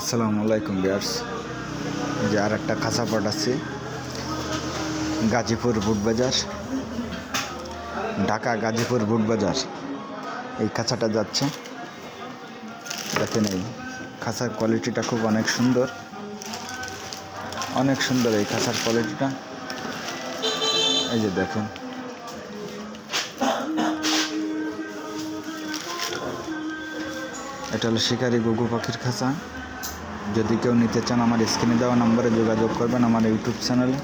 আসসালামু আলাইকুম বিয়ার্স যে আর একটা খাঁচা পাঠাচ্ছি গাজীপুর বুট বাজার। ঢাকা গাজীপুর বুট বাজার। এই খাঁচাটা যাচ্ছে। দেখেন নেই খাঁচার কোয়ালিটিটা খুব অনেক সুন্দর। অনেক সুন্দর এই খাঁচার কোয়ালিটিটা এই যে দেখুন। এটা হলো শিকারি গুগু পাখির খাঁচা। যদি কেউ নিতে চান আমার স্ক্রিনে দেওয়া নাম্বারে যোগাযোগ করবেন, আমার ইউটিউব চ্যানেলে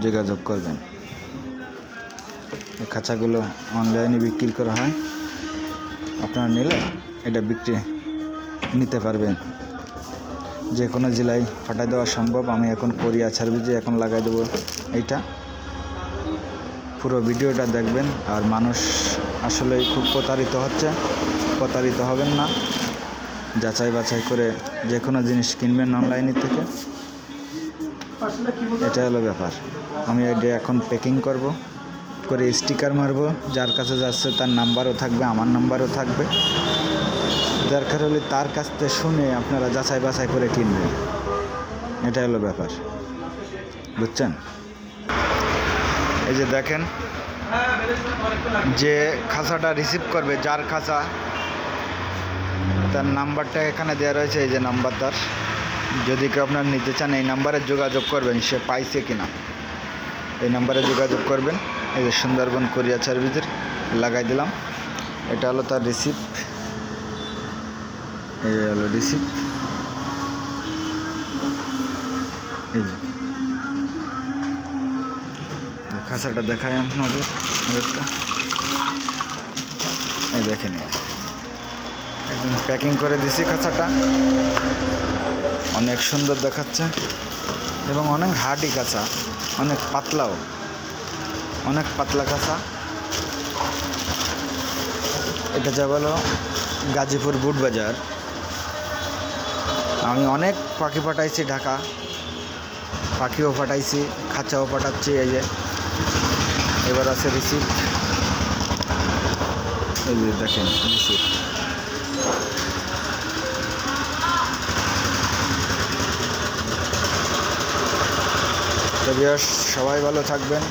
যোগাযোগ করবেন। এই খাঁচাগুলো অনলাইনে বিক্রি করা হয়। আপনারা নিলে এটা বিক্রি নিতে পারবেন। যে কোনো জেলায় পাঠাই দেওয়া সম্ভব। আমি এখন কোরিয়া সার্ভিসে এখন লাগাই দেবো এইটা। পুরো ভিডিওটা দেখবেন। আর মানুষ আসলে খুব প্রতারিত হচ্ছে। প্রতারিত হবেন না। যাচাই বাছাই করে যে কোনো জিনিস কিনবেন অনলাইনের থেকে। এটা হলো ব্যাপার। আমি এটা এখন প্যাকিং করব, করে স্টিকার মারবো। যার কাছে যাচ্ছে তার নাম্বারও থাকবে, আমার নাম্বারও থাকবে। দরকার হলে তার কাছ থেকে শুনে আপনারা যাচাই বাছাই করে কিনবেন। এটা হলো ব্যাপার। বুঝছেন? এই যে দেখেন, যে খাঁচাটা রিসিভ করবে, যার খাঁচা তার নাম্বারটা এখানে দেওয়া রয়েছে, এই যে নাম্বার তার। যদি কেউ আপনার নিতে চান, এই নাম্বারে যোগাযোগ করবেন, সে পাইছে কিনা। এই নাম্বারে যোগাযোগ করবেন। এই যে সুন্দরবন কোরিয়া সার্ভিসের, লাগাই দিলাম। এটা হলো তার রিসিপ্ট এই হলো রিসিপ্ট এই যে। খাঁচাটা দেখায় আপনাদের। এই দেখেন। একদম প্যাকিং করে দিছি কাঁচাটা অনেক সুন্দর দেখাচ্ছে। এবং অনেক হার্ডি কাঁচা অনেক পাতলাও, অনেক পাতলা কাঁচা এটা যা হলো গাজীপুর বুট বাজার। আমি অনেক পাখি পাঠাইছি ঢাকা। পাখিও পাঠাইছি, খাঁচাও পাঠাচ্ছি, এই যে। এবার আছে রিসিপ্ট এই যে দেখেন রিসিপ্ট তবে সবাই ভালো থাকবেন,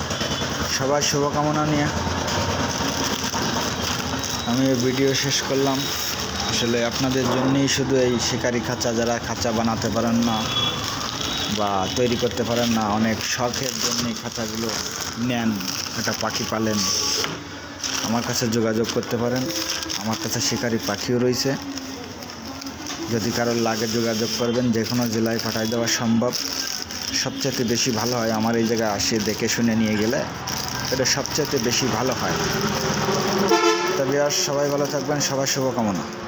সবার শুভকামনা নিয়ে। আমি ভিডিও শেষ করলাম। আসলে আপনাদের জন্যই শুধু এই শিকারি খাঁচা যারা খাঁচা বানাতে পারেন না বা তৈরি করতে পারেন না, অনেক শখের জন্য খাঁচাগুলো নেন, একটা পাখি পালেন। আমার কাছে যোগাযোগ করতে পারেন। আমার কাছে শিকারি পাখিও রয়েছে। যদি কারোর লাগে যোগাযোগ করবেন যে কোনো জেলায় পাঠাই দেওয়া সম্ভব। সবচেয়ে বেশি ভালো হয় আমার এই জায়গায় আসে, দেখে শুনে নিয়ে গেলে এটা সবচেয়ে বেশি ভালো হয়। তবে আর সবাই ভালো থাকবেন, সবার শুভকামনা।